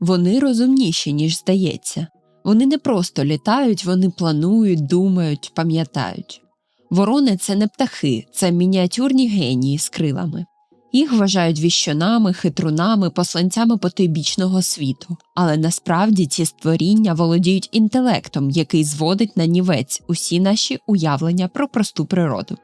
Вони розумніші, ніж здається. Вони не просто літають, вони планують, думають, пам'ятають. Ворони це не птахи, це мініатюрні генії з крилами. Їх вважають віщунами, хитрунами, посланцями потойбічного світу, але насправді ці створіння володіють інтелектом, який зводить на нівець усі наші уявлення про просту природу.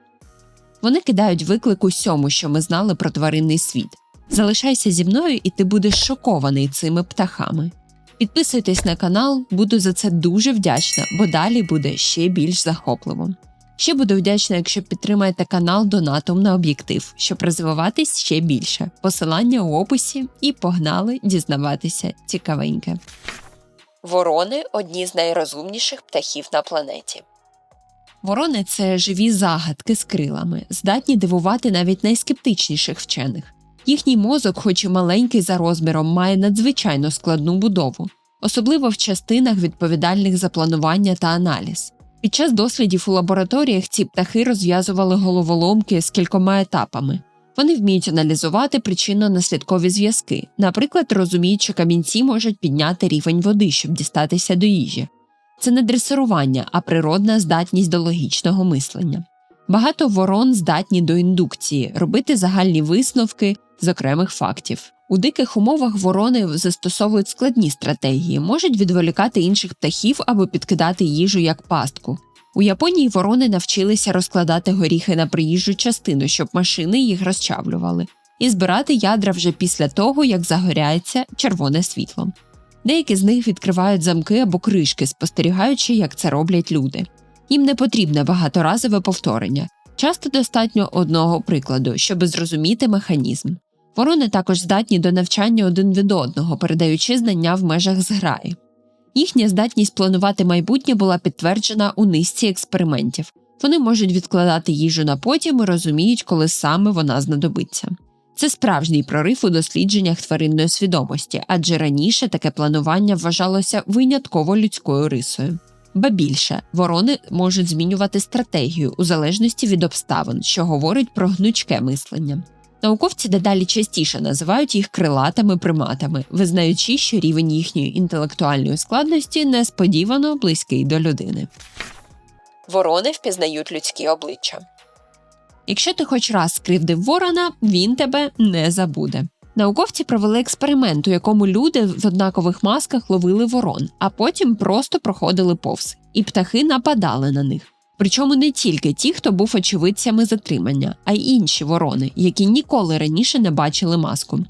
Вони кидають виклик усьому, що ми знали про тваринний світ. Залишайся зі мною, і ти будеш шокований цими птахами. Підписуйтесь на канал, буду за це дуже вдячна, бо далі буде ще більш захопливо. Ще буду вдячна, якщо підтримаєте канал донатом на об'єктив, щоб розвиватись ще більше. Посилання у описі і погнали дізнаватися цікавеньке. Ворони одні з найрозумніших птахів на планеті. Ворони це живі загадки з крилами, здатні дивувати навіть найскептичніших вчених. Їхній мозок, хоч і маленький за розміром, має надзвичайно складну будову, особливо в частинах відповідальних за планування та аналіз. Під час дослідів у лабораторіях ці птахи розв'язували головоломки з кількома етапами. Вони вміють аналізувати причинно-наслідкові зв'язки, наприклад, розуміють, що камінці можуть підняти рівень води, щоб дістатися до їжі. Це не дресирування, а природна здатність до логічного мислення. Багато ворон здатні до індукції, робити загальні висновки з окремих фактів. У диких умовах ворони застосовують складні стратегії, можуть відволікати інших птахів або підкидати їжу як пастку. У Японії ворони навчилися розкладати горіхи на приїжджу частину, щоб машини їх розчавлювали, і збирати ядра вже після того, як загоряється червоне світло. Деякі з них відкривають замки або кришки, спостерігаючи, як це роблять люди. Їм не потрібне багаторазове повторення, часто достатньо одного прикладу, щоб зрозуміти механізм. Ворони також здатні до навчання один від одного, передаючи знання в межах зграї. Їхня здатність планувати майбутнє була підтверджена у низці експериментів. Вони можуть відкладати їжу на потім і розуміють, коли саме вона знадобиться. Це справжній прорив у дослідженнях тваринної свідомості, адже раніше таке планування вважалося винятково людською рисою. Ба більше ворони можуть змінювати стратегію у залежності від обставин, що говорить про гнучке мислення. Науковці дедалі частіше називають їх крилатими приматами, визнаючи, що рівень їхньої інтелектуальної складності несподівано близький до людини. Ворони впізнають людські обличчя. Якщо ти хоч раз скривдив ворона, він тебе не забуде. Науковці провели експеримент, у якому люди в однакових масках ловили ворон, а потім просто проходили повз, і птахи нападали на них. Причому не тільки ті, хто був очевидцями затримання, а й інші ворони, які ніколи раніше не бачили маску.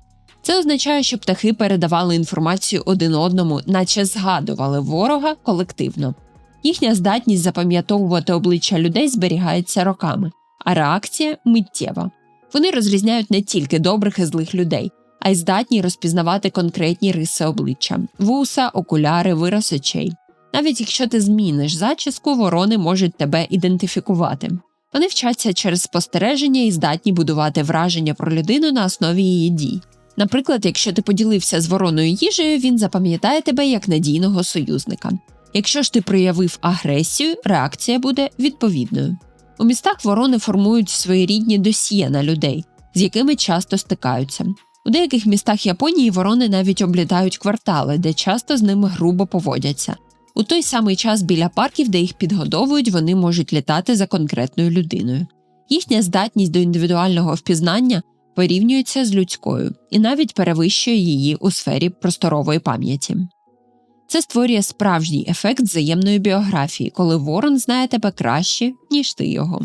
Це означає, що птахи передавали інформацію один одному, наче згадували ворога колективно. Їхня здатність запам'ятовувати обличчя людей зберігається роками, а реакція миттєва. Вони розрізняють не тільки добрих і злих людей, а й здатні розпізнавати конкретні риси обличчя вуса, окуляри, вираз очей. Навіть якщо ти зміниш зачіску, ворони можуть тебе ідентифікувати. Вони вчаться через спостереження і здатні будувати враження про людину на основі її дій. Наприклад, якщо ти поділився з вороною їжею, він запам'ятає тебе як надійного союзника. Якщо ж ти проявив агресію, реакція буде відповідною. У містах ворони формують своєрідні досьє на людей, з якими часто стикаються. У деяких містах Японії ворони навіть облітають квартали, де часто з ними грубо поводяться. У той самий час біля парків, де їх підгодовують, вони можуть літати за конкретною людиною. Їхня здатність до індивідуального впізнання порівнюється з людською і навіть перевищує її у сфері просторової пам'яті. Це створює справжній ефект взаємної біографії, коли ворон знає тебе краще, ніж ти його.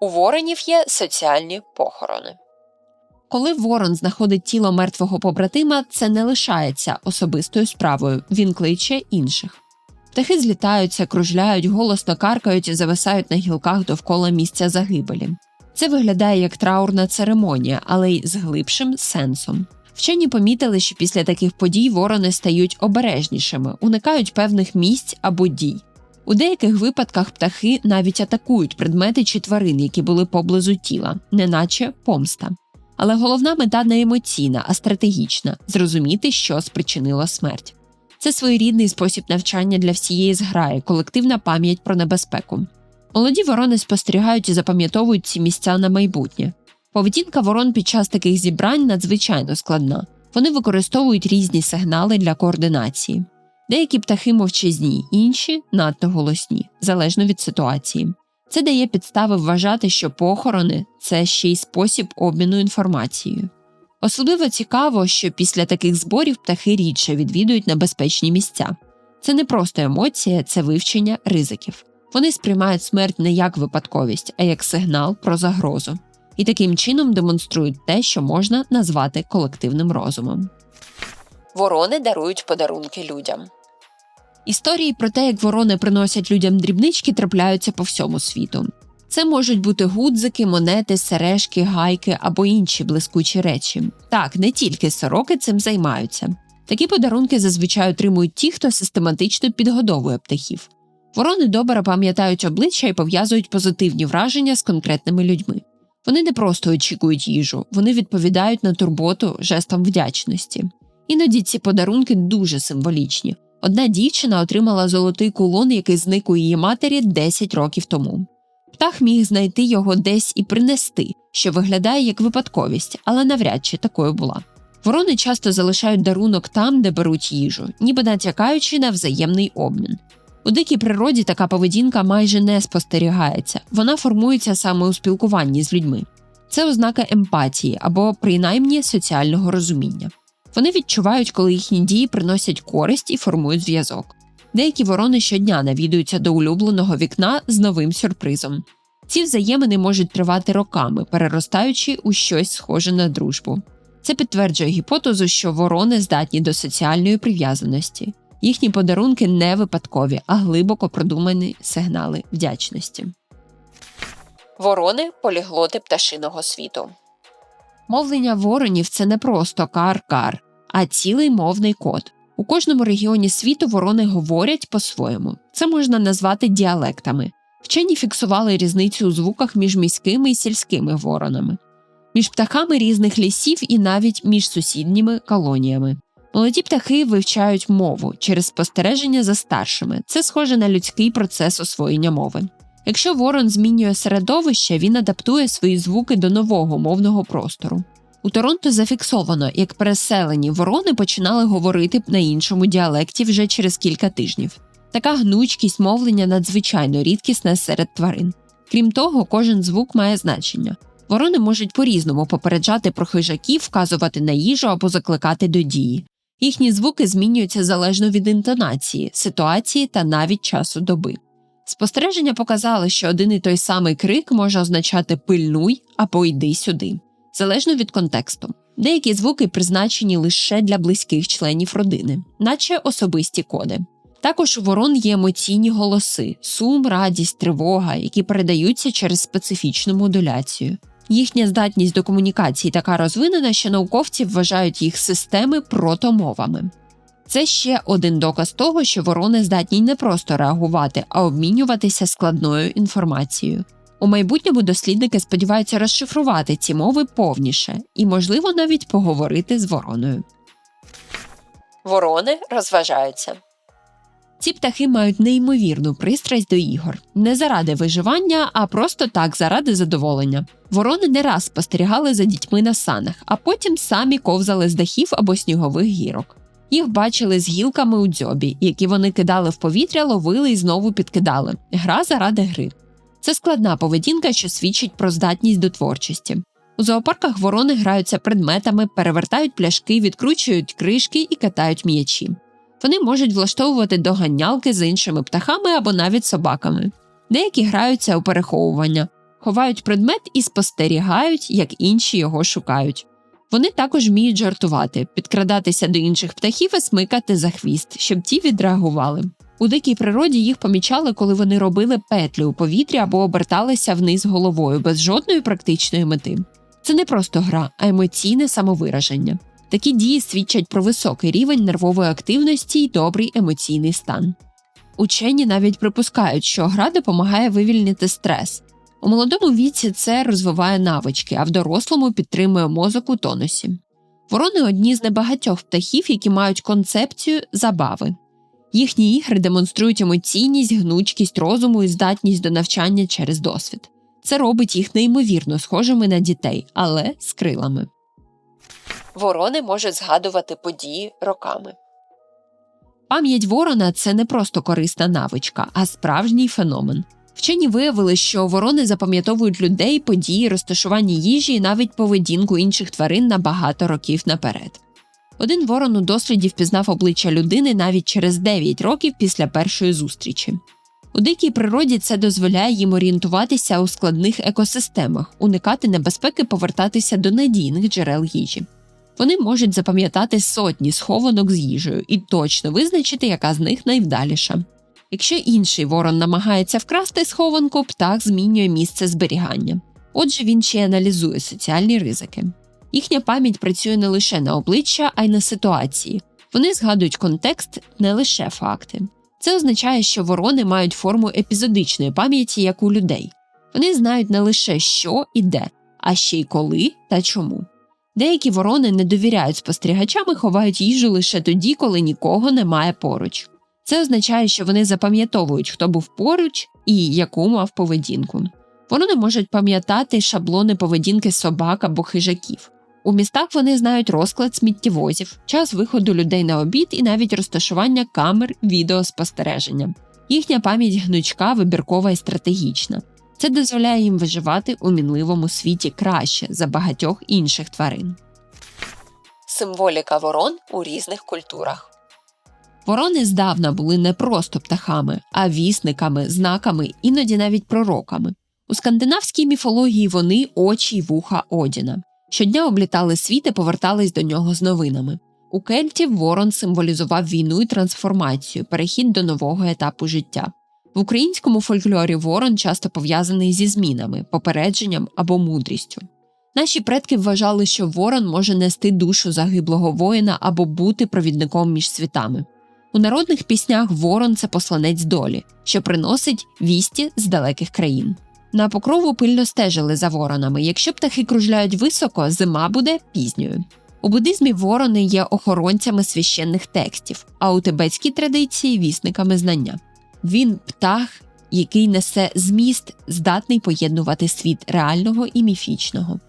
У воронів є соціальні похорони. Коли ворон знаходить тіло мертвого побратима, це не лишається особистою справою, він кличе інших. Птахи злітаються, кружляють, голосно каркають і зависають на гілках довкола місця загибелі. Це виглядає як траурна церемонія, але й з глибшим сенсом. Вчені помітили, що після таких подій ворони стають обережнішими, уникають певних місць або дій. У деяких випадках птахи навіть атакують предмети чи тварин, які були поблизу тіла, неначе помста. Але головна мета не емоційна, а стратегічна зрозуміти, що спричинило смерть. Це своєрідний спосіб навчання для всієї зграї, колективна пам'ять про небезпеку. Молоді ворони спостерігають і запам'ятовують ці місця на майбутнє. Поведінка ворон під час таких зібрань надзвичайно складна. Вони використовують різні сигнали для координації. Деякі птахи мовчазні, інші надто голосні, залежно від ситуації. Це дає підстави вважати, що похорони це ще й спосіб обміну інформацією. Особливо цікаво, що після таких зборів птахи рідше відвідують небезпечні місця. Це не просто емоція, це вивчення ризиків. Вони сприймають смерть не як випадковість, а як сигнал про загрозу, і таким чином демонструють те, що можна назвати колективним розумом. Ворони дарують подарунки людям. Історії про те, як ворони приносять людям дрібнички, трапляються по всьому світу. Це можуть бути гудзики, монети, сережки, гайки або інші блискучі речі. Так, не тільки сороки цим займаються. Такі подарунки зазвичай отримують ті, хто систематично підгодовує птахів. Ворони добре пам'ятають обличчя і пов'язують позитивні враження з конкретними людьми. Вони не просто очікують їжу, вони відповідають на турботу жестом вдячності. Іноді ці подарунки дуже символічні. Одна дівчина отримала золотий кулон, який зник у її матері 10 років тому. Птах міг знайти його десь і принести, що виглядає як випадковість, але навряд чи такою була. Ворони часто залишають дарунок там, де беруть їжу, ніби натякаючи на взаємний обмін. У дикій природі така поведінка майже не спостерігається, вона формується саме у спілкуванні з людьми. Це ознака емпатії або принаймні соціального розуміння. Вони відчувають, коли їхні дії приносять користь і формують зв'язок. Деякі ворони щодня навідуються до улюбленого вікна з новим сюрпризом. Ці взаємини можуть тривати роками, переростаючи у щось схоже на дружбу. Це підтверджує гіпотезу, що ворони здатні до соціальної прив'язаності. Їхні подарунки не випадкові, а глибоко продумані сигнали вдячності. Ворони поліглоти пташиного світу. Мовлення воронів це не просто кар-кар, а цілий мовний код. У кожному регіоні світу ворони говорять по-своєму. Це можна назвати діалектами. Вчені фіксували різницю у звуках між міськими і сільськими воронами, між птахами різних лісів і навіть між сусідніми колоніями. Молоді птахи вивчають мову через спостереження за старшими. Це схоже на людський процес освоєння мови. Якщо ворон змінює середовище, він адаптує свої звуки до нового мовного простору. У Торонто зафіксовано, як переселені ворони починали говорити на іншому діалекті вже через кілька тижнів. Така гнучкість мовлення надзвичайно рідкісна серед тварин. Крім того, кожен звук має значення. Ворони можуть по-різному попереджати про хижаків, вказувати на їжу або закликати до дії. Їхні звуки змінюються залежно від інтонації, ситуації та навіть часу доби. Спостереження показали, що один і той самий крик може означати пильнуй або йди сюди, залежно від контексту. Деякі звуки призначені лише для близьких членів родини, наче особисті коди. Також у ворон є емоційні голоси, сум, радість, тривога, які передаються через специфічну модуляцію. Їхня здатність до комунікації така розвинена, що науковці вважають їх системи протомовами. Це ще один доказ того, що ворони здатні не просто реагувати, а обмінюватися складною інформацією. У майбутньому дослідники сподіваються розшифрувати ці мови повніше і, можливо, навіть поговорити з вороною. Ворони розважаються. Ці птахи мають неймовірну пристрасть до ігор не заради виживання, а просто так заради задоволення. Ворони не раз спостерігали за дітьми на санах, а потім самі ковзали з дахів або снігових гірок. Їх бачили з гілками у дзьобі, які вони кидали в повітря, ловили і знову підкидали. Гра заради гри. Це складна поведінка, що свідчить про здатність до творчості. У зоопарках ворони граються предметами, перевертають пляшки, відкручують кришки і катають м'ячі. Вони можуть влаштовувати доганялки з іншими птахами або навіть собаками. Деякі граються у переховування, ховають предмет і спостерігають, як інші його шукають. Вони також вміють жартувати, підкрадатися до інших птахів і смикати за хвіст, щоб ті відреагували. У дикій природі їх помічали, коли вони робили петлі у повітрі або оберталися вниз головою без жодної практичної мети. Це не просто гра, а емоційне самовираження. Такі дії свідчать про високий рівень нервової активності і добрий емоційний стан. Учені навіть припускають, що гра допомагає вивільнити стрес. У молодому віці це розвиває навички, а в дорослому підтримує мозок у тонусі. Ворони одні з небагатьох птахів, які мають концепцію забави. Їхні ігри демонструють емоційність, гнучкість розуму і здатність до навчання через досвід. Це робить їх неймовірно схожими на дітей, але з крилами. Ворони можуть згадувати події роками. Пам'ять ворона це не просто корисна навичка, а справжній феномен. Вчені виявили, що ворони запам'ятовують людей, події, розташування їжі і навіть поведінку інших тварин на багато років наперед. Один ворон у досліді впізнав обличчя людини навіть через 9 років після першої зустрічі. У дикій природі це дозволяє їм орієнтуватися у складних екосистемах, уникати небезпеки повертатися до надійних джерел їжі. Вони можуть запам'ятати сотні схованок з їжею і точно визначити, яка з них найвдаліша. Якщо інший ворон намагається вкрасти схованку, птах змінює місце зберігання. Отже, він ще й аналізує соціальні ризики. Їхня пам'ять працює не лише на обличчя, а й на ситуації. Вони згадують контекст, не лише факти. Це означає, що ворони мають форму епізодичної пам'яті, як у людей. Вони знають не лише що і де, а ще й коли та чому. Деякі ворони не довіряють спостерігачам і ховають їжу лише тоді, коли нікого немає поруч. Це означає, що вони запам'ятовують, хто був поруч і яку мав поведінку. Ворони можуть пам'ятати шаблони поведінки собак або хижаків. У містах вони знають розклад сміттєвозів, час виходу людей на обід і навіть розташування камер відеоспостереження. Їхня пам'ять гнучка, вибіркова і стратегічна. Це дозволяє їм виживати у мінливому світі краще за багатьох інших тварин. Символіка ворон у різних культурах. Ворони здавна були не просто птахами, а вісниками, знаками, іноді навіть пророками. У скандинавській міфології вони очі й вуха Одіна. Щодня облітали світ і повертались до нього з новинами. У кельтів ворон символізував війну і трансформацію, перехід до нового етапу життя. В українському фольклорі ворон часто пов'язаний зі змінами, попередженням або мудрістю. Наші предки вважали, що ворон може нести душу загиблого воїна або бути провідником між світами. У народних піснях ворон це посланець долі, що приносить вісті з далеких країн. На покрову пильно стежили за воронами. Якщо птахи кружляють високо, зима буде пізньою. У буддизмі ворони є охоронцями священних текстів, а у тибетській традиції вісниками знання. Він птах, який несе зміст, здатний поєднувати світ реального і міфічного.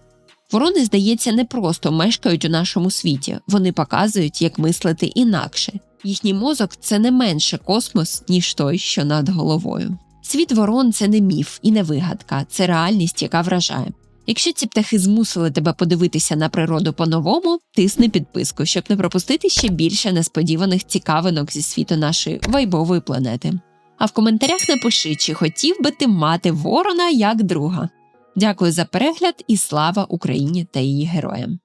Ворони, здається, не просто мешкають у нашому світі, вони показують, як мислити інакше. Їхній мозок це не менше космос, ніж той, що над головою. Світ ворон це не міф і не вигадка, це реальність, яка вражає. Якщо ці птахи змусили тебе подивитися на природу по-новому, тисни підписку, щоб не пропустити ще більше несподіваних цікавинок зі світу нашої вайбової планети. А в коментарях напиши, чи хотів би ти мати ворона як друга. Дякую за перегляд і слава Україні та її героям!